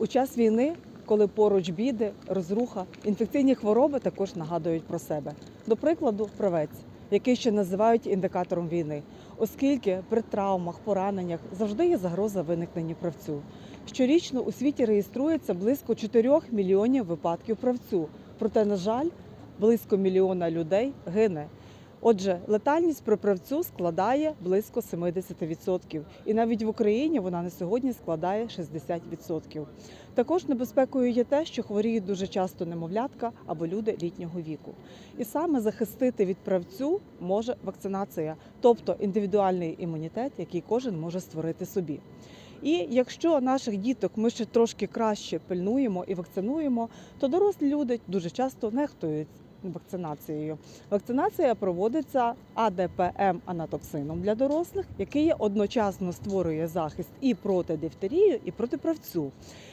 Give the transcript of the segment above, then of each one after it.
У час війни, коли поруч біди, розруха, інфекційні хвороби також нагадують про себе. До прикладу, правець, який ще називають індикатором війни, оскільки при травмах, пораненнях завжди є загроза виникнення правцю. Щорічно у світі реєструється близько 4 мільйонів випадків правцю. Проте, на жаль, близько мільйона людей гине. Отже, летальність при правцю складає близько 70%. І навіть в Україні вона на сьогодні складає 60%. Також небезпекою є те, що хворіють дуже часто немовлятка або люди літнього віку. І саме захистити від правцю може вакцинація, тобто індивідуальний імунітет, який кожен може створити собі. І якщо наших діток ми ще трошки краще пильнуємо і вакцинуємо, то дорослі люди дуже часто нехтують вакцинацією. Вакцинація проводиться АДПМ анатоксином для дорослих, який одночасно створює захист і проти дифтерії, і проти правцю.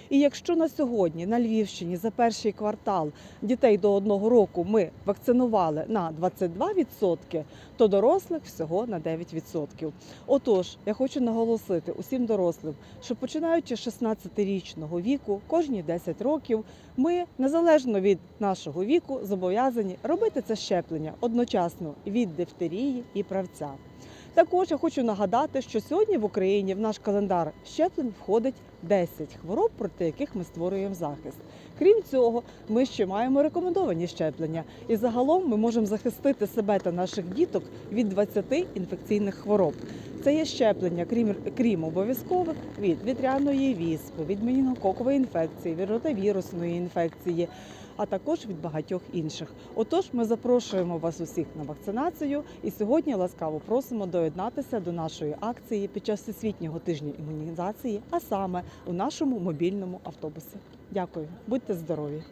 І якщо на сьогодні на Львівщині за перший квартал дітей до одного року ми вакцинували на 22%, то дорослих всього на 9%. Отож, я хочу наголосити усім дорослим, що починаючи з 16-річного віку, кожні 10 років, ми незалежно від нашого віку зобов'язані робити це щеплення одночасно від дифтерії і правця. Також я хочу нагадати, що сьогодні в Україні в наш календар щеплень входить 10 хвороб, проти яких ми створюємо захист. Крім цього, ми ще маємо рекомендовані щеплення, і загалом ми можемо захистити себе та наших діток від 20 інфекційних хвороб. Це є щеплення, крім, крім обов'язкових від вітряної віспи, від менінгококової інфекції, від ротавірусної інфекції, а також від багатьох інших. Отож, ми запрошуємо вас усіх на вакцинацію і сьогодні ласкаво просимо доєднатися до нашої акції під час всесвітнього тижня імунізації, а саме у нашому мобільному автобусі. Дякую, будьте здорові!